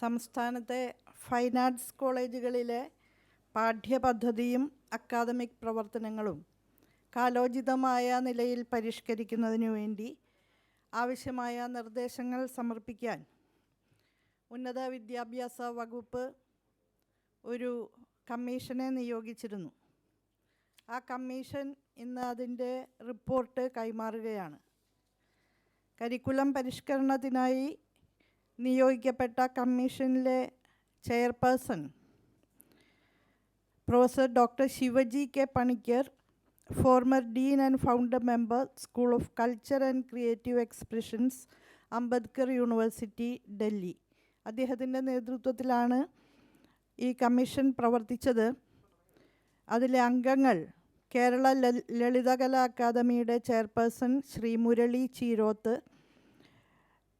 സംസ്ഥാനത്തെ fine arts കോളേജുകളിലെ പാഠ്യപദ്ധതിയും academic പ്രവർത്തനങ്ങളും കാലോചിതമായ നിലയിൽ പരിഷ്കരിക്കുന്നതിനു വേണ്ടി ആവശ്യമായ നിർദ്ദേശങ്ങൾ സമർപ്പിക്കാൻ ഉന്നത വിദ്യാഭ്യാസ വകുപ്പ് ഒരു കമ്മീഷനെ നിയോഗിച്ചിരുന്നു. ആ കമ്മീഷൻ ഇന്ന് അതിന്റെ റിപ്പോർട്ട് കൈമാറുകയാണ്. കരിക്കുലം പരിഷ്കരണത്തിനായി നിയോഗിക്കപ്പെട്ട കമ്മീഷനിലെ chairperson professor doctor Shivaji K Panicker former dean and founder member school of culture and creative expressions Ambedkar university Delhi. അദ്ദേഹത്തിന്റെ നേതൃത്വത്തിലാണ് ഈ കമ്മീഷൻ പ്രവർത്തിച്ചത്. അതിലെ അംഗങ്ങൾ കേരള ലളിതകലാ അക്കാദമിയുടെ chairperson Shri Murali Cheeroth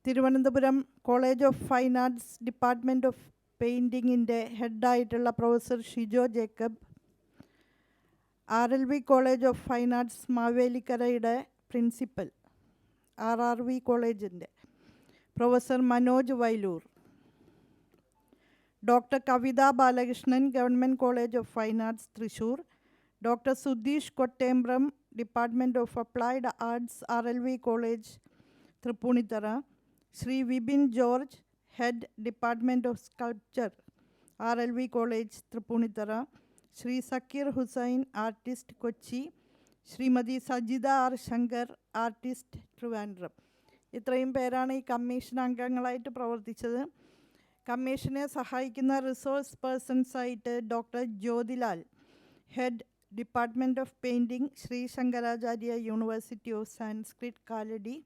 Thiruvananthapuram college of fine arts department of പെയിന്റിങ്ങിന്റെ ഹെഡായിട്ടുള്ള professor Shijo Jacob R L V college of fine arts മാവേലിക്കരയുടെ principal R R V കോളേജിന്റെ professor Manoj Vailoor doctor Kavitha Balakrishnan government college of fine arts Thrissur doctor Sudheesh Kottembram department of applied arts R L V college Tripunithura Shri Vipin George head department of sculpture R L V college Tripunithura. Shri Zakir Hussain artist Kochi. Shrimati Sajitha R Shankar artist Trivandrum. ഇത്രയും പേരാണ് ഈ commission അംഗങ്ങളായിട്ട് പ്രവർത്തിച്ചത്. കമ്മീഷനെ സഹായിക്കുന്ന resource പേഴ്സൺസായിട്ട് doctor Jyothilal head department of painting Shri Sankaracharya university of Sanskrit Kalady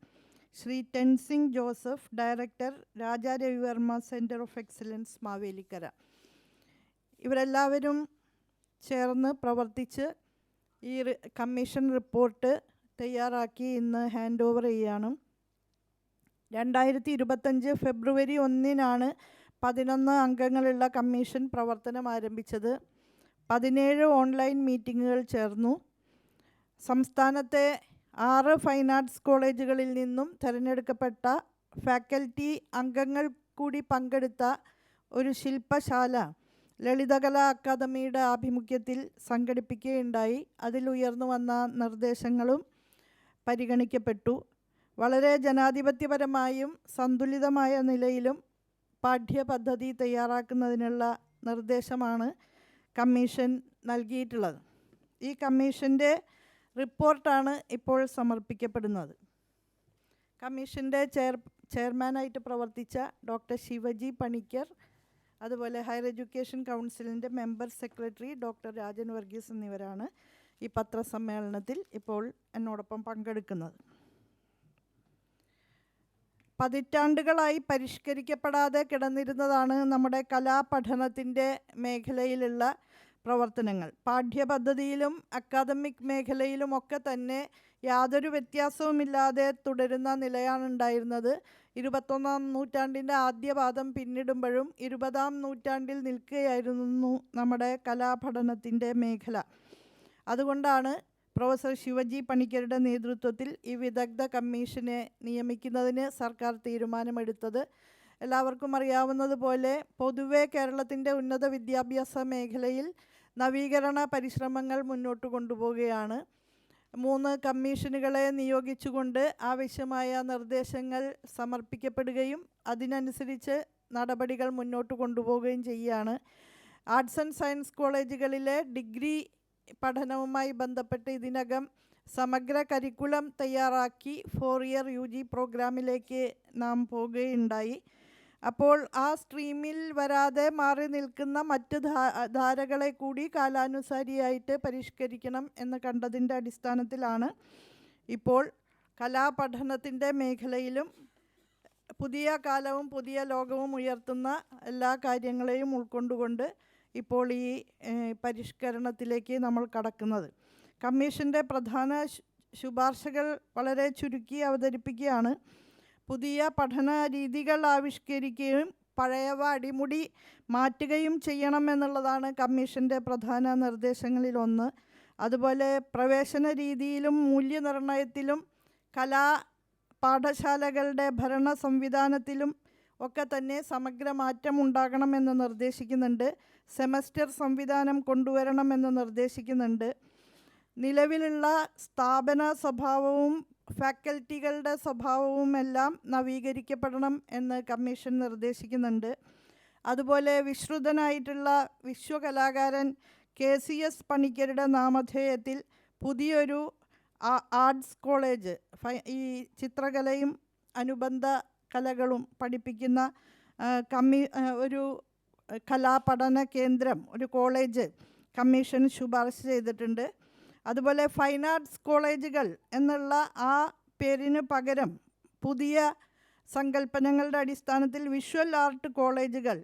Shri Tenzing Joseph director Raja Ravi Varma centre of excellence Mavelikara. ഇവരെല്ലാവരും ചേർന്ന് പ്രവർത്തിച്ച് ഈ കമ്മീഷൻ റിപ്പോർട്ട് തയ്യാറാക്കി ഇന്ന് ഹാൻഡ് ഓവർ ചെയ്യുകയാണ് രണ്ടായിരത്തി ഇരുപത്തഞ്ച് ഫെബ്രുവരി ഒന്നിനാണ് പതിനൊന്ന് അംഗങ്ങളുള്ള കമ്മീഷൻ പ്രവർത്തനം ആരംഭിച്ചത്. പതിനേഴ് ഓൺലൈൻ മീറ്റിങ്ങുകൾ ചേർന്നു. സംസ്ഥാനത്തെ ആറ് ഫൈൻ ആർട്സ് കോളേജുകളിൽ നിന്നും തിരഞ്ഞെടുക്കപ്പെട്ട ഫാക്കൽറ്റി അംഗങ്ങൾ കൂടി പങ്കെടുത്ത ഒരു ശില്പശാല ലളിതകലാ അക്കാദമിയുടെ ആഭിമുഖ്യത്തിൽ സംഘടിപ്പിക്കുകയുണ്ടായി. അതിൽ ഉയർന്നു വന്ന നിർദ്ദേശങ്ങളും പരിഗണിക്കപ്പെട്ടു. വളരെ ജനാധിപത്യപരമായും സന്തുലിതമായ നിലയിലും പാഠ്യപദ്ധതി തയ്യാറാക്കുന്നതിനുള്ള നിർദ്ദേശമാണ് കമ്മീഷൻ നൽകിയിട്ടുള്ളത്. ഈ കമ്മീഷന്റെ റിപ്പോർട്ടാണ് ഇപ്പോൾ സമർപ്പിക്കപ്പെടുന്നത്. കമ്മീഷന്റെ ചെയർ ചെയർമാനായിട്ട് പ്രവർത്തിച്ച ഡോക്ടർ ശിവജി പണിക്കർ അതുപോലെ ഹയർ എഡ്യൂക്കേഷൻ കൗൺസിലിന്റെ member secretary doctor Rajan Varghese എന്നിവരാണ് ഈ പത്രസമ്മേളനത്തിൽ ഇപ്പോൾ എന്നോടൊപ്പം പങ്കെടുക്കുന്നത്. പതിറ്റാണ്ടുകളായി പരിഷ്കരിക്കപ്പെടാതെ കിടന്നിരുന്നതാണ് നമ്മുടെ കലാപഠനത്തിന്റെ മേഖലയിലുള്ള പ്രവർത്തനങ്ങൾ. പാഠ്യപദ്ധതിയിലും അക്കാദമിക് മേഖലയിലും ഒക്കെ തന്നെ യാതൊരു വ്യത്യാസവുമില്ലാതെ തുടരുന്ന നിലയാണ് ഉണ്ടായിരുന്നത്. ഇരുപത്തൊന്നാം നൂറ്റാണ്ടിന്റെ ആദ്യപാദം പിന്നിടുമ്പോഴും ഇരുപതാം നൂറ്റാണ്ടിൽ നിൽക്കുകയായിരുന്നു നമ്മുടെ കലാപഠനത്തിന്റെ മേഖല. അതുകൊണ്ടാണ് പ്രൊഫസർ ശിവജി പണിക്കരുടെ നേതൃത്വത്തിൽ ഈ വിദഗ്ധ കമ്മീഷനെ നിയമിക്കുന്നതിന് സർക്കാർ തീരുമാനമെടുത്തത്. എല്ലാവർക്കും അറിയാവുന്നതുപോലെ പൊതുവെ കേരളത്തിന്റെ ഉന്നത വിദ്യാഭ്യാസ മേഖലയിൽ നവീകരണ പരിശ്രമങ്ങൾ മുന്നോട്ട് കൊണ്ടുപോവുകയാണ്. മൂന്ന് കമ്മീഷനുകളെ നിയോഗിച്ചുകൊണ്ട് ആവശ്യമായ നിർദ്ദേശങ്ങൾ സമർപ്പിക്കപ്പെടുകയും അതിനനുസരിച്ച് നടപടികൾ മുന്നോട്ട് കൊണ്ടുപോവുകയും ചെയ്യുകയാണ് ആർട്സ് ആൻഡ് സയൻസ് കോളേജുകളിലെ ഡിഗ്രി പഠനവുമായി ബന്ധപ്പെട്ട് ഇതിനകം സമഗ്ര കരിക്കുലം തയ്യാറാക്കി ഫോർ ഇയർ യു പ്രോഗ്രാമിലേക്ക് നാം പോവുകയുണ്ടായി. അപ്പോൾ ആ സ്ട്രീമിൽ വരാതെ മാറി നിൽക്കുന്ന മറ്റ് ധാരകളെ കൂടി കാലാനുസാരിയായിട്ട് പരിഷ്കരിക്കണം എന്ന് കണ്ടതിന്റെ അടിസ്ഥാനത്തിലാണ് ഇപ്പോൾ കലാപഠനത്തിന്റെ മേഖലയിലും പുതിയ കാലവും പുതിയ ലോകവും ഉയർത്തുന്ന എല്ലാ കാര്യങ്ങളെയും ഉൾക്കൊണ്ടുകൊണ്ട് ഇപ്പോൾ ഈ പരിഷ്കരണത്തിലേക്ക് നമ്മൾ കടക്കുന്നത്. കമ്മീഷന്റെ പ്രധാന ശുപാർശകൾ വളരെ ചുരുക്കി അവതരിപ്പിക്കുകയാണ്. പുതിയ പഠന രീതികൾ ആവിഷ്കരിക്കുകയും പഴയവ അടിമുടി മാറ്റുകയും ചെയ്യണമെന്നുള്ളതാണ് കമ്മീഷന്റെ പ്രധാന നിർദ്ദേശങ്ങളിലൊന്ന്. അതുപോലെ പ്രവേശന രീതിയിലും മൂല്യനിർണയത്തിലും കലാ പാഠശാലകളുടെ ഭരണ സംവിധാനത്തിലും ഒക്കെ തന്നെ സമഗ്ര മാറ്റം ഉണ്ടാകണമെന്ന് നിർദ്ദേശിക്കുന്നുണ്ട്. സെമസ്റ്റർ സംവിധാനം കൊണ്ടുവരണമെന്ന് നിർദ്ദേശിക്കുന്നുണ്ട്. നിലവിലുള്ള സ്ഥാപന സ്വഭാവവും ഫാക്കൽറ്റികളുടെ സ്വഭാവവും എല്ലാം നവീകരിക്കപ്പെടണം എന്ന് കമ്മീഷൻ നിർദ്ദേശിക്കുന്നുണ്ട്. അതുപോലെ വിശ്രുതനായിട്ടുള്ള വിശ്വകലാകാരൻ കെ സി എസ് പണിക്കരുടെ നാമധേയത്തിൽ പുതിയൊരു ആർട്സ് കോളേജ് ഈ ചിത്രകലയും അനുബന്ധ കലകളും പഠിപ്പിക്കുന്ന കമ്മീ ഒരു കലാപഠന കേന്ദ്രം ഒരു കോളേജ് കമ്മീഷൻ ശുപാർശ ചെയ്തിട്ടുണ്ട്. അതുപോലെ ഫൈൻ ആർട്സ് കോളേജുകൾ എന്നുള്ള ആ പേരിന് പകരം പുതിയ സങ്കല്പനങ്ങളുടെ അടിസ്ഥാനത്തിൽ വിഷ്വൽ ആർട്ട് കോളേജുകൾ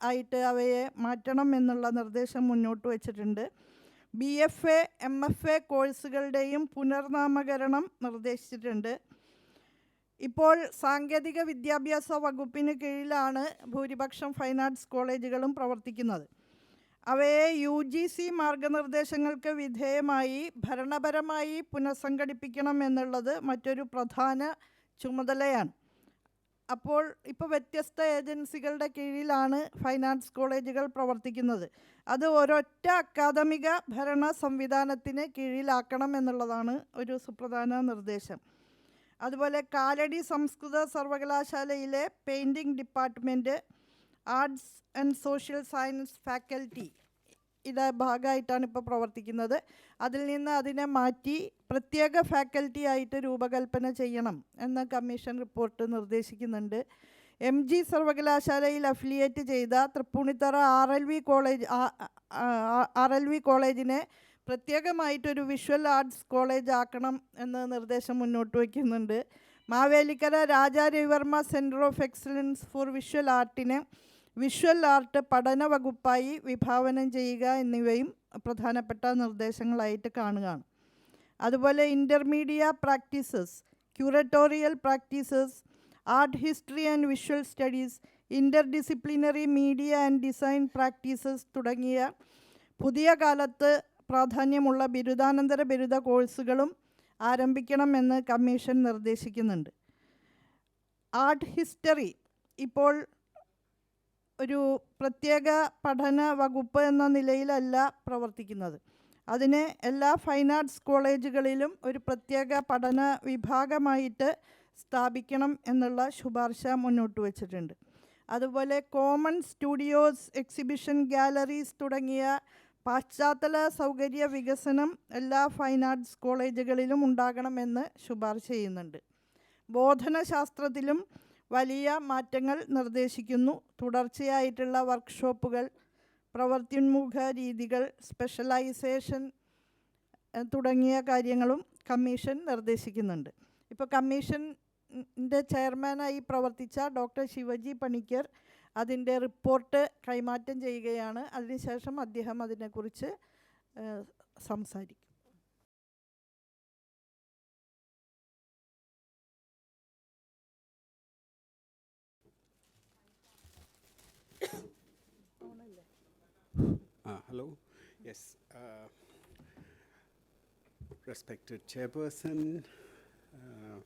ആയിട്ട് അവയെ മാറ്റണം എന്നുള്ള നിർദ്ദേശം മുന്നോട്ട് വച്ചിട്ടുണ്ട്. B F A M F A കോഴ്സുകളുടെയും പുനർനാമകരണം നിർദ്ദേശിച്ചിട്ടുണ്ട്. ഇപ്പോൾ സാങ്കേതിക വിദ്യാഭ്യാസ വകുപ്പിന് കീഴിലാണ് ഭൂരിപക്ഷം ഫൈൻ ആർട്സ് കോളേജുകളും പ്രവർത്തിക്കുന്നത്. അവയെ യു ജി സി മാർഗനിർദ്ദേശങ്ങൾക്ക് വിധേയമായി ഭരണപരമായി പുനഃസംഘടിപ്പിക്കണം എന്നുള്ളത് മറ്റൊരു പ്രധാന ചുമതലയാണ്. അപ്പോൾ ഇപ്പോൾ വ്യത്യസ്ത ഏജൻസികളുടെ കീഴിലാണ് ഫൈനാൻസ് കോളേജുകൾ പ്രവർത്തിക്കുന്നത്. അത് ഒരൊറ്റ അക്കാദമിക ഭരണ സംവിധാനത്തിന് കീഴിലാക്കണം എന്നുള്ളതാണ് ഒരു സുപ്രധാന നിർദ്ദേശം. അതുപോലെ കാലടി സംസ്കൃത സർവകലാശാലയിലെ painting department arts and social science faculty ഇത് ഭാഗമായിട്ടാണ് ഇപ്പോൾ പ്രവർത്തിക്കുന്നത്. അതിൽ നിന്ന് അതിനെ മാറ്റി പ്രത്യേക ഫാക്കൽറ്റി ആയിട്ട് രൂപകൽപ്പന ചെയ്യണം എന്ന് കമ്മീഷൻ റിപ്പോർട്ട് നിർദ്ദേശിക്കുന്നുണ്ട്. എം ജി സർവകലാശാലയിൽ അഫിലിയേറ്റ് ചെയ്ത Tripunithura R L V college R L V കോളേജിനെ പ്രത്യേകമായിട്ടൊരു വിഷ്വൽ ആർട്സ് കോളേജ് ആക്കണം എന്ന് നിർദ്ദേശം മുന്നോട്ട് വയ്ക്കുന്നുണ്ട്. Mavelikkara Raja Ravi Varma centre of excellence for visual ആർട്ടിനെ visual art പഠന വകുപ്പായി വിഭാവനം ചെയ്യുക എന്നിവയും പ്രധാനപ്പെട്ട നിർദ്ദേശങ്ങളായിട്ട് കാണുകയാണ്. അതുപോലെ intermedia practices curatorial practices art history and visual studies interdisciplinary media and design practices തുടങ്ങിയ പുതിയ കാലത്ത് പ്രാധാന്യമുള്ള ബിരുദാനന്തര ബിരുദ കോഴ്സുകളും ആരംഭിക്കണമെന്ന് കമ്മീഷൻ നിർദ്ദേശിക്കുന്നുണ്ട്. ആർട്ട് ഹിസ്റ്ററി ഇപ്പോൾ ഒരു പ്രത്യേക പഠന വകുപ്പ് എന്ന നിലയിലല്ല പ്രവർത്തിക്കുന്നത്. അതിനെ എല്ലാ ഫൈൻ ആർട്സ് കോളേജുകളിലും ഒരു പ്രത്യേക പഠന വിഭാഗമായിട്ട് സ്ഥാപിക്കണം എന്നുള്ള ശുപാർശ മുന്നോട്ട് വച്ചിട്ടുണ്ട്. അതുപോലെ കോമൺ സ്റ്റുഡിയോസ് എക്സിബിഷൻ ഗാലറീസ് തുടങ്ങിയ പാശ്ചാത്തല സൗകര്യ വികസനം എല്ലാ ഫൈൻ ആർട്സ് കോളേജുകളിലും ഉണ്ടാകണമെന്ന് ശുപാർശ ചെയ്യുന്നുണ്ട്. ബോധനശാസ്ത്രത്തിലും വലിയ മാറ്റങ്ങൾ നിർദ്ദേശിക്കുന്നു. തുടർച്ചയായിട്ടുള്ള വർക്ക്ഷോപ്പുകൾ പ്രവർത്തിന്മുഖ രീതികൾ സ്പെഷ്യലൈസേഷൻ തുടങ്ങിയ കാര്യങ്ങളും കമ്മീഷൻ നിർദ്ദേശിക്കുന്നുണ്ട്. ഇപ്പോൾ കമ്മീഷന്റെ ചെയർമാനായി പ്രവർത്തിച്ച ഡോക്ടർ ശിവജി പണിക്കർ അതിന്റെ റിപ്പോർട്ട് കൈമാറ്റം ചെയ്യുകയാണ്. അതിനുശേഷം അദ്ദേഹം അതിനെക്കുറിച്ച് സംസാരിക്കും. Uh, Hello, yes. uh, Respected chairperson, uh,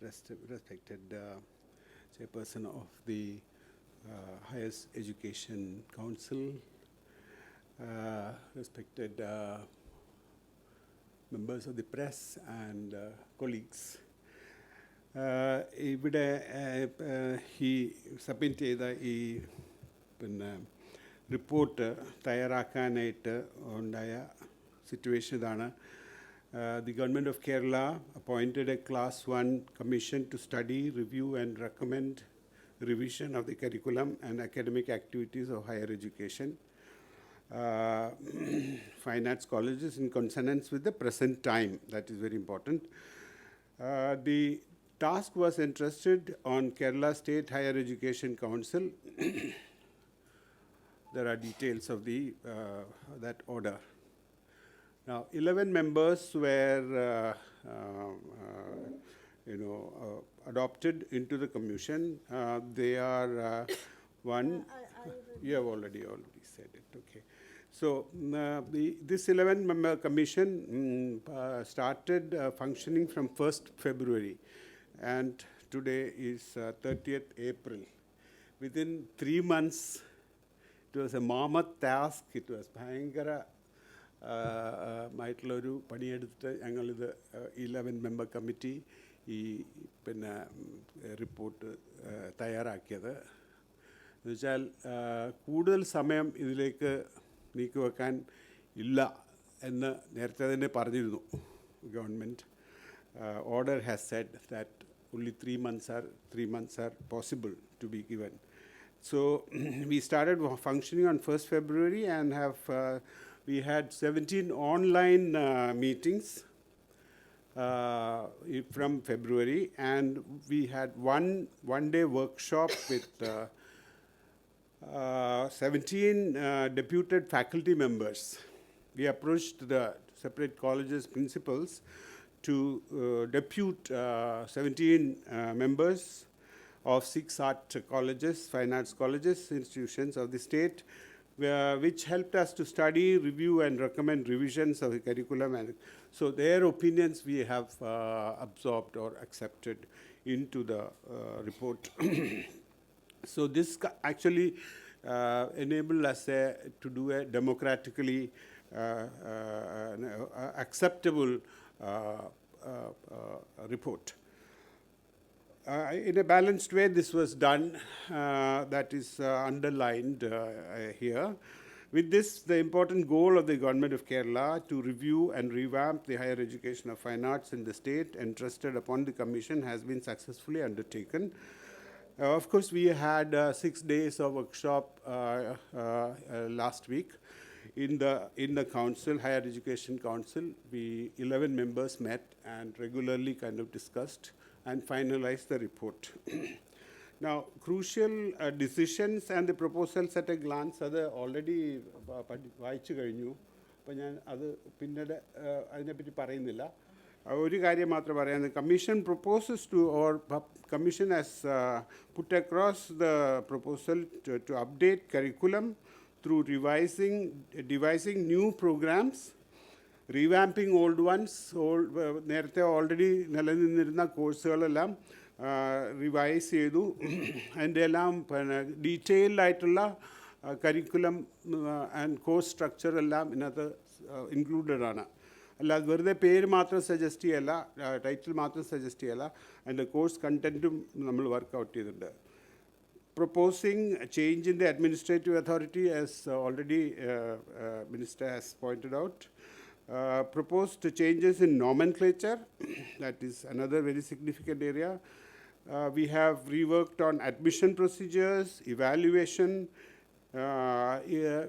rest- respected uh, chairperson of the uh, Highest Education Council, uh, respected uh, members of the press and uh, colleagues. Uh, ഇവിടെ uh, uh, ഈ submit ചെയ്ത ഈ പിന്നെ report തയ്യാറാക്കാനായിട്ട് ഉണ്ടായ situation ഇതാണ് the government of Kerala appointed a class one commission to study review and recommend revision of the curriculum and academic activities of higher education uh, fine arts colleges in consonance with the present time. That is very important. Uh, the task was entrusted on Kerala State Higher Education Council. there are details of the uh, that order. Now, 11 members were, uh, uh, you know, uh, adopted into the commission. Uh, they are uh, one. You have already already said it. Okay. So the, this 11 member commission mm, uh, started uh, functioning from 1st February, and today is uh, 30th April. within three months, it was a mammoth task it was ഭയങ്കര മായിട്ടുള്ളൊരു പണിയെടുത്ത് ഞങ്ങളിത് Eleven member committee ഈ പിന്നെ report തയ്യാറാക്കിയത്. എന്നുവെച്ചാൽ കൂടുതൽ സമയം ഇതിലേക്ക് നീക്കിവെക്കാൻ ഇല്ല എന്ന് നേരത്തെ തന്നെ പറഞ്ഞിരുന്നു government order has said that only three months are three months are possible to be given. So we started functioning on 1st February and have uh, we had 17 online uh, meetings uh, from February, and we had one one day workshop with. Uh, uh, 17 uh, deputed faculty members. We approached the separate colleges principals to depute uh, 17 uh, members of six art colleges, fine arts colleges, institutions of the state, where- which helped us to study, review, and recommend revisions of the curriculum. And so their opinions we have uh, absorbed or accepted into the uh, report. So this actually uh, enabled us uh, to do a democratically uh, uh, uh, acceptable report. Uh, in a balanced way, this was done. Uh, that is uh, underlined uh, here. With this, the important goal of the government of Kerala to review and revamp the higher education of fine arts in the state entrusted upon the commission has been successfully undertaken. Uh, of course, we had uh, six days of workshop last week in the in the council, higher education council. We 11 members met and regularly kind of discussed and finalized the report. now, crucial uh, decisions and the proposals at a glance അത് already പ- പഠി- വായിച്ചു കഴിഞ്ഞു അപ്പോൾ ഞാൻ അത് പിന്നീട് uh, അതിനെപ്പറ്റി പറയുന്നില്ല Uh, ഒരു കാര്യം മാത്രം പറയാൻ commission proposes to or commission has put across the proposal to update curriculum through revising devising new programmes revamping old ones old നേരത്തെ ഓൾറെഡി നിലനിന്നിരുന്ന കോഴ്സുകളെല്ലാം റിവൈസ് ചെയ്തു. അതിന്റെ എല്ലാം പിന്നെ ഡീറ്റെയിൽഡായിട്ടുള്ള കരിക്കുലം ആൻഡ് കോഴ്സ് സ്ട്രക്ചർ എല്ലാം ഇതിനകത്ത് ഇൻക്ലൂഡഡ് ആണ്. അല്ലാതെ വെറുതെ പേര് മാത്രം സജസ്റ്റ് ചെയ്യല്ല ടൈറ്റിൽ മാത്രം സജസ്റ്റ് ചെയ്യല്ല അതിന്റെ കോഴ്സ് കണ്ടന്റും നമ്മൾ വർക്കൗട്ട് ചെയ്തിട്ടുണ്ട്. Proposing change in in administrative authority as already minister has pointed uh, uh, proposed changes in nomenclature that is another very significant area uh, we have reworked on admission procedures evaluation uh,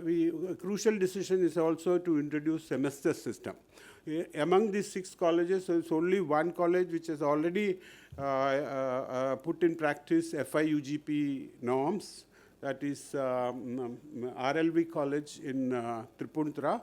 we, a crucial decision is also to introduce semester system. Among these six colleges, there's only one college which has already uh, uh, put in practice FIUGP norms. That is um, um, RLV College in uh.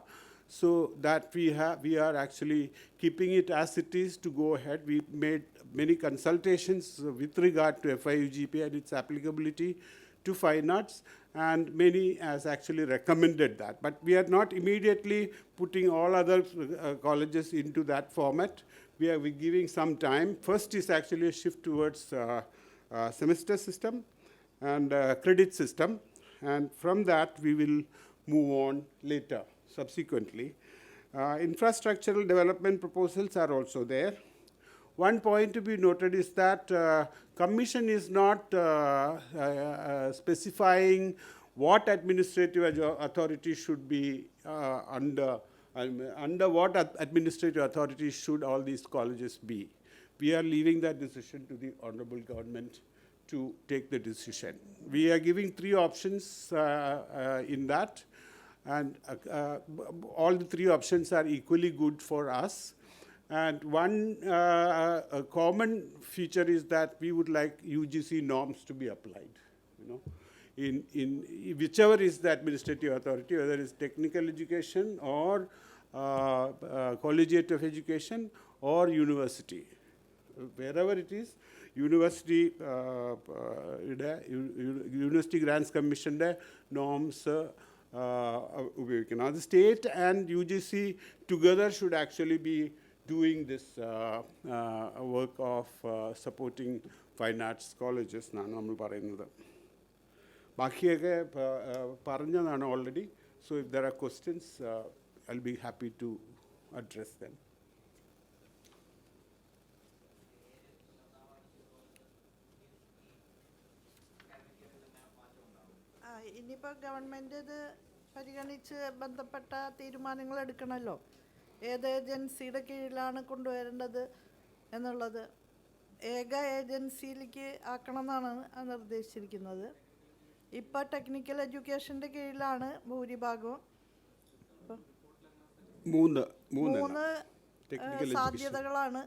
So that we have, we are actually keeping it as it is to go ahead. We made many consultations with regard to FIUGP and its applicability to fine arts, and many has actually recommended that. But we are not immediately putting all other uh, colleges into that format. We are giving some time. First is actually a shift towards uh, uh, semester system and uh, credit system, and from that we will move on later, subsequently. Uh, infrastructural development proposals are also there. One point to be noted is that uh, commission is not uh, uh, uh, specifying what administrative authority should be uh, under, um, under what administrative authority should all these colleges be. We are leaving that decision to the honorable government to take the decision. We are giving three options in that, and uh, uh, all the three options are equally good for us. And one uh, common feature is that we would like UGC norms to be applied. You know, in, in whichever is the administrative authority, whether it's technical education or collegiate of education or university, wherever it is, university uh, uh, university grants commission norms. Uh, അത് state and U G C together should actually be doing this work of supporting fine arts colleges എന്നാണ് നമ്മൾ പറയുന്നത്. ബാക്കിയൊക്കെ പ- ആ, പറഞ്ഞതാണ് already so if there are questions I be happy to address them ആ ഇനിയിപ്പോൾ ഗവൺമെന്റ് ഇത് പരിഗണിച്ച് ബന്ധപ്പെട്ട തീരുമാനങ്ങൾ എടുക്കണമല്ലോ ഏത് ഏജൻസിയുടെ കീഴിലാണ് കൊണ്ടുവരേണ്ടത് എന്നുള്ളത് ഏക ഏജൻസിയിലേക്ക് ആക്കണമെന്നാണ് നിർദ്ദേശിച്ചിരിക്കുന്നത്. ഇപ്പോൾ ടെക്നിക്കൽ എഡ്യൂക്കേഷന്റെ കീഴിലാണ് ഭൂരിഭാഗവും. മൂന്ന് മൂന്ന്. സാധ്യതകളാണ്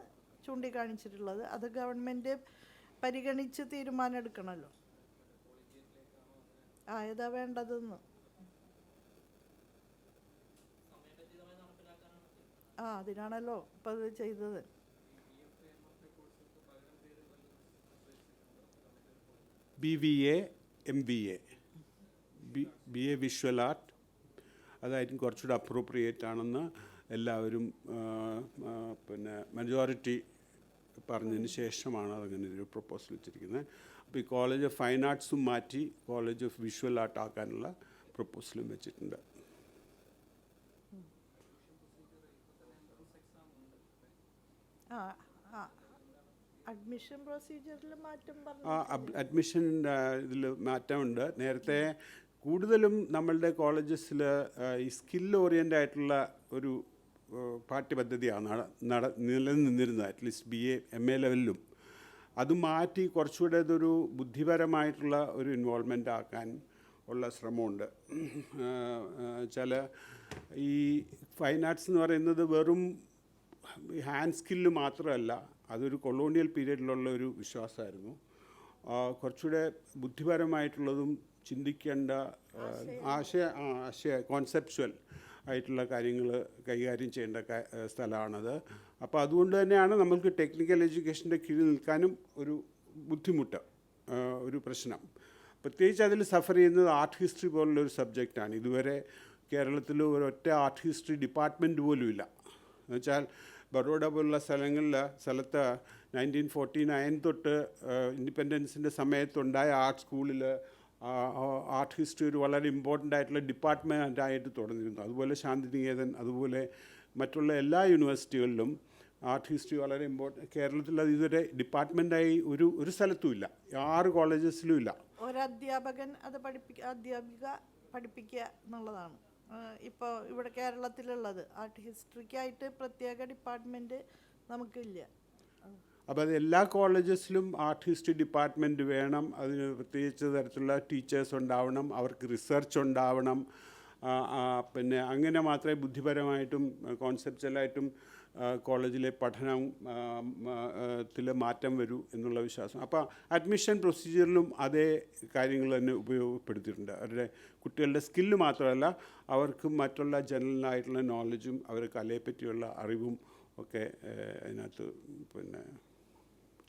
ചൂണ്ടിക്കാണിച്ചിട്ടുള്ളത്. അത് ഗവൺമെന്റ് പരിഗണിച്ച് തീരുമാനം എടുക്കണമല്ലോ ആ ഏതാ വേണ്ടതെന്ന്. ആ അതിനാണല്ലോ ഇപ്പൊ ഇത് ചെയ്തത്. B V A M B A. B A visual art. അതായിരിക്കും കുറച്ചുകൂടെ അപ്രോപ്രിയേറ്റ് ആണെന്ന് എല്ലാവരും പിന്നെ മെജോറിറ്റി പറഞ്ഞതിന് ശേഷമാണ് അതങ്ങനെ ഒരു പ്രപ്പോസൽ വെച്ചിരിക്കുന്നത്. അപ്പോൾ ഈ കോളേജ് ഓഫ് ഫൈൻ ആർട്സും മാറ്റി കോളേജ് ഓഫ് വിഷ്വൽ ആർട്ട് ആക്കാനുള്ള പ്രപ്പോസലും വെച്ചിട്ടുണ്ട്. അഡ്മിഷൻ പ്രൊസീജിയറിൽ മാറ്റം അഡ്മിഷൻ ഇതിൽ മാറ്റമുണ്ട്. നേരത്തെ കൂടുതലും നമ്മളുടെ കോളേജസിൽ ഈ സ്കിൽ ഓറിയന്റ് ആയിട്ടുള്ള ഒരു പാഠ്യപദ്ധതിയാണ് നട നിലനിന്നിരുന്നത്. At least B A M A ലെവലിലും അത് മാറ്റി കുറച്ചുകൂടെ ഇതൊരു ബുദ്ധിപരമായിട്ടുള്ള ഒരു ഇൻവോൾവ്മെന്റ് ആക്കാൻ ഉള്ള ശ്രമമുണ്ട്. ചില ഈ ഫൈൻ ആർട്സ് എന്ന് പറയുന്നത് വെറും ഹാൻഡ് സ്കില്ല് മാത്രമല്ല അതൊരു കൊളോണിയൽ പീരീഡിലുള്ള ഒരു വിശ്വാസമായിരുന്നു. കുറച്ചുകൂടെ ബുദ്ധിപരമായിട്ടുള്ളതും ചിന്തിക്കേണ്ട ആശയ. ആശയ കോൺസെപ്ച്വൽ ആയിട്ടുള്ള കാര്യങ്ങൾ കൈകാര്യം ചെയ്യേണ്ട സ്ഥലമാണത്. അപ്പോൾ അതുകൊണ്ട് തന്നെയാണ് നമുക്ക് ടെക്നിക്കൽ എഡ്യൂക്കേഷന്റെ കീഴിൽ നിൽക്കാനും ഒരു ബുദ്ധിമുട്ട് ഒരു പ്രശ്നം. പ്രത്യേകിച്ച് അതിൽ സഫർ ചെയ്യുന്നത് ആർട്ട് ഹിസ്റ്ററി പോലുള്ള ഒരു സബ്ജക്റ്റാണ്. ഇതുവരെ കേരളത്തിൽ ഒരൊറ്റ ആർട്ട് ഹിസ്റ്ററി ഡിപ്പാർട്ട്മെന്റ് പോലും ഇല്ല. എന്നുവെച്ചാൽ ബറോഡ പോലുള്ള സ്ഥലങ്ങളിൽ സ്ഥലത്ത് നയന്റീൻ ഫോർട്ടി നയൻ തൊട്ട് ഇൻഡിപെൻഡൻസിന്റെ സമയത്തുണ്ടായ ആർട്ട് സ്കൂളിൽ ആർട്ട് ഹിസ്റ്ററി ഒരു വളരെ ഇമ്പോർട്ടന്റ് ആയിട്ടുള്ള ഡിപ്പാർട്ട്മെന്റായിട്ട് തുടർന്നിരുന്നു. അതുപോലെ ശാന്തിനികേതൻ അതുപോലെ മറ്റുള്ള എല്ലാ യൂണിവേഴ്സിറ്റികളിലും ആർട്ട് ഹിസ്റ്ററി വളരെ ഇമ്പോർട്ടന്റ് കേരളത്തിൽ അത് ഇതുവരെ ഡിപ്പാർട്ട്മെന്റായി ഒരു ഒരു സ്ഥലത്തും ഇല്ല ആറ് കോളേജസിലും ഇല്ല. ഒരധ്യാപകൻ അത് പഠിപ്പിക്കുക അധ്യാപിക പഠിപ്പിക്കുക എന്നുള്ളതാണ്. ഇപ്പോൾ ഇവിടെ കേരളത്തിലുള്ളത്. ആർട്ട് ഹിസ്റ്ററിക്കായിട്ട് പ്രത്യേക ഡിപ്പാർട്ട്മെന്റ് നമുക്കില്ല. അപ്പോൾ അത് എല്ലാ കോളേജസിലും ആർട്ട് ഹിസ്റ്ററി ഡിപ്പാർട്ട്മെന്റ് വേണം. അതിന് പ്രത്യേകിച്ച് തരത്തിലുള്ള ടീച്ചേഴ്സ് ഉണ്ടാവണം. അവർക്ക് റിസർച്ച് ഉണ്ടാവണം. പിന്നെ അങ്ങനെ മാത്രമേ ബുദ്ധിപരമായിട്ടും കോൺസെപ്റ്റലായിട്ടും കോളേജിലെ പഠനം ത്തിൽ മാറ്റം വരൂ എന്നുള്ള വിശ്വാസം. അപ്പോൾ അഡ്മിഷൻ പ്രൊസീജിയറിലും അതേ കാര്യങ്ങൾ തന്നെ ഉപയോഗപ്പെടുത്തിയിട്ടുണ്ട്. അവരുടെ കുട്ടികളുടെ സ്കില്ല് മാത്രമല്ല അവർക്ക് മറ്റുള്ള ജനറൽ ആയിട്ടുള്ള നോളജും അവർ കലയെപ്പറ്റിയുള്ള അറിവും ഒക്കെ അതിനകത്ത് പിന്നെ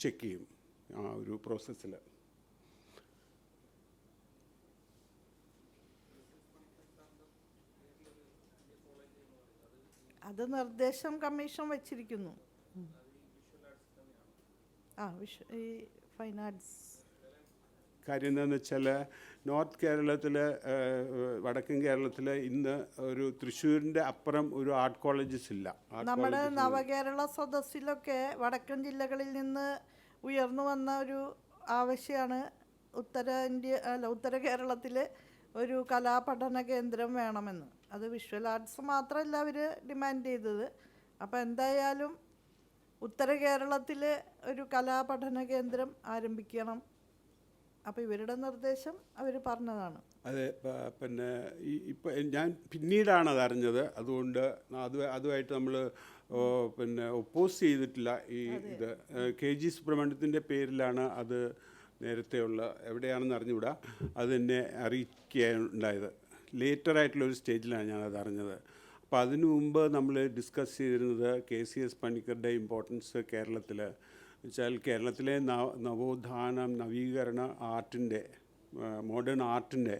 ചെക്ക് ചെയ്യും ആ ഒരു പ്രോസസ്സിൽ അത് നിർദ്ദേശം കമ്മീഷൻ വച്ചിരിക്കുന്നു. ആ വിഷ ഈ ഫൈൻ ആർട്സ്. കാര്യം എന്താണെന്ന് വെച്ചാൽ നോർത്ത് കേരളത്തിൽ വടക്കൻ കേരളത്തിൽ ഇന്ന് ഒരു തൃശ്ശൂരിന്റെ അപ്പുറം ഒരു ആർട്ട് കോളേജസ് ഇല്ല. നമ്മുടെ നവകേരള സദസ്സിലൊക്കെ വടക്കൻ ജില്ലകളിൽ നിന്ന് ഉയർന്നു വന്ന ഒരു ആവശ്യമാണ് ഉത്തര ഇന്ത്യ അല്ല ഉത്തര കേരളത്തിൽ ഒരു കലാപഠന കേന്ദ്രം വേണമെന്ന്. അത് വിഷ്വൽ ആർട്സ് മാത്രമല്ല അവർ ഡിമാൻഡ് ചെയ്തത്. അപ്പോൾ എന്തായാലും ഉത്തര കേരളത്തിൽ ഒരു കലാപഠന കേന്ദ്രം ആരംഭിക്കണം. അപ്പോൾ ഇവരുടെ നിർദ്ദേശം അവർ പറഞ്ഞതാണ്. അതെ പിന്നെ ഈ ഇപ്പം ഞാൻ പിന്നീടാണ് അതറിഞ്ഞത് അതുകൊണ്ട് അത് അതുമായിട്ട് നമ്മൾ പിന്നെ ഒപ്പോസ് ചെയ്തിട്ടില്ല ഈ ഇത്. കെ ജി സുബ്രഹ്മണ്യത്തിന്റെ പേരിലാണ് അത് നേരത്തെയുള്ള എവിടെയാണെന്ന് അറിഞ്ഞുകൂടാ? അത് എന്നെ അറിയിക്കുകയുണ്ടായത്. ലേറ്റർ ആയിട്ടുള്ള ഒരു സ്റ്റേജിലാണ് ഞാനത് അറിഞ്ഞത്. അപ്പോൾ അതിനു മുമ്പ് നമ്മൾ ഡിസ്കസ് ചെയ്തിരുന്നത് കെ സി എസ് പണിക്കറുടെ ഇമ്പോർട്ടൻസ് കേരളത്തിൽ വെച്ചാൽ കേരളത്തിലെ നവ- നവോത്ഥാനം നവീകരണ ആർട്ടിന്റെ മോഡേൺ ആർട്ടിന്റെ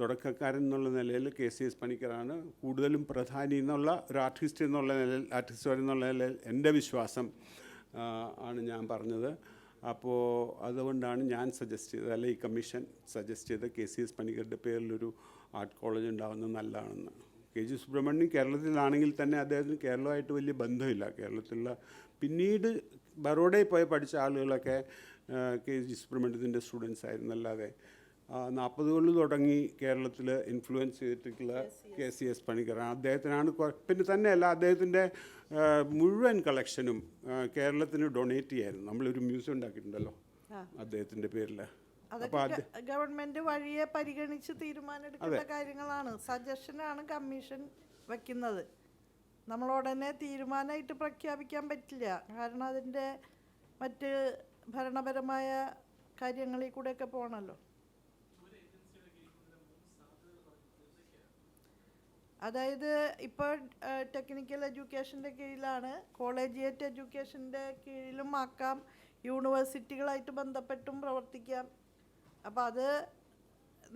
തുടക്കക്കാരൻ എന്നുള്ള നിലയിൽ കെ സി എസ് പണിക്കറാണ് കൂടുതലും പ്രധാനി എന്നുള്ള ഒരു ആർട്ടിസ്റ്റ് എന്നുള്ള നിലയിൽ ആർട്ടിസ്റ്റ് എന്നുള്ള നിലയിൽ എന്റെ വിശ്വാസം ആണ് ഞാൻ പറഞ്ഞത്. അപ്പോൾ അതുകൊണ്ടാണ് ഞാൻ സജസ്റ്റ് ചെയ്തത് അല്ലെ ഈ കമ്മീഷൻ സജസ്റ്റ് ചെയ്ത കെ സി എസ് പണിക്കരുടെ പേരിലൊരു ആർട്ട് കോളേജ് ഉണ്ടാകുന്നത് നല്ലതാണെന്ന്. കെ ജി സുബ്രഹ്മണ്യം കേരളത്തിലാണെങ്കിൽ തന്നെ അദ്ദേഹത്തിന് കേരളമായിട്ട് വലിയ ബന്ധമില്ല. കേരളത്തിലുള്ള പിന്നീട് ബറോഡയിൽ പോയി പഠിച്ച ആളുകളൊക്കെ കെ ജി സുബ്രഹ്മണ്യത്തിന്റെ സ്റ്റുഡൻസ് ആയിരുന്നല്ലാതെ നാൽപ്പതുകളിൽ തുടങ്ങി കേരളത്തിൽ ഇൻഫ്ലുവൻസ് ചെയ്തിട്ടുള്ള കെ സി എസ് പണിക്കറാണ് അദ്ദേഹത്തിനാണ് പിന്നെ തന്നെയല്ല അദ്ദേഹത്തിന്റെ മുഴുവൻ കളക്ഷനും കേരളത്തിന് ഡൊണേറ്റ് ചെയ്യായിരുന്നു. നമ്മളൊരു മ്യൂസിയം ഉണ്ടാക്കിയിട്ടുണ്ടല്ലോ. അദ്ദേഹത്തിന്റെ പേരിൽ അതൊക്കെ ഗവൺമെന്റ് വഴിയെ പരിഗണിച്ച് തീരുമാനമെടുക്കേണ്ട കാര്യങ്ങളാണ്. സജഷൻ ആണ് കമ്മീഷൻ വെക്കുന്നത്. നമ്മൾ ഉടനെ തീരുമാനമായിട്ട് പ്രഖ്യാപിക്കാൻ പറ്റില്ല. കാരണം അതിന്റെ മറ്റ് ഭരണപരമായ കാര്യങ്ങളിൽ കൂടെയൊക്കെ പോകണമല്ലോ അതായത് ഇപ്പോൾ ടെക്നിക്കൽ എഡ്യൂക്കേഷന്റെ കീഴിലാണ് കോളേജിയേറ്റ് എഡ്യൂക്കേഷന്റെ കീഴിലും ആക്കാം യൂണിവേഴ്സിറ്റികളായിട്ട് ബന്ധപ്പെട്ടും പ്രവർത്തിക്കാം. അപ്പോൾ അത്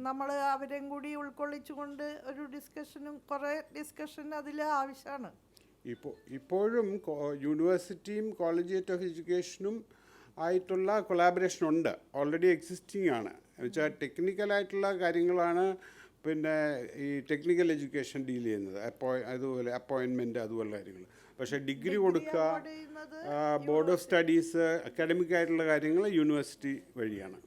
നമ്മൾ അവരെയും കൂടി ഉൾക്കൊള്ളിച്ചുകൊണ്ട് ഒരു ഡിസ്കഷനും കുറേ ഡിസ്കഷൻ അതിൽ ആവശ്യമാണ് ഇപ്പോൾ ഇപ്പോഴും യൂണിവേഴ്സിറ്റിയും കോളേജിയേറ്റ് ഓഫ് എഡ്യൂക്കേഷനും ആയിട്ടുള്ള കൊളാബറേഷൻ ഉണ്ട്. ഓൾറെഡി എക്സിസ്റ്റിംഗ് ആണ്. എന്നുവെച്ചാൽ ടെക്നിക്കലായിട്ടുള്ള കാര്യങ്ങളാണ് പിന്നെ ഈ ടെക്നിക്കൽ എഡ്യൂക്കേഷൻ ഡീൽ ചെയ്യുന്നത്. അപ്പോ അതുപോലെ അപ്പോയിൻമെന്റ് അതുപോലെ കാര്യങ്ങൾ പക്ഷേ ഡിഗ്രി കൊടുക്കുക ബോർഡ് ഓഫ് സ്റ്റഡീസ് അക്കാഡമിക് ആയിട്ടുള്ള കാര്യങ്ങൾ യൂണിവേഴ്സിറ്റി വഴിയാണ്.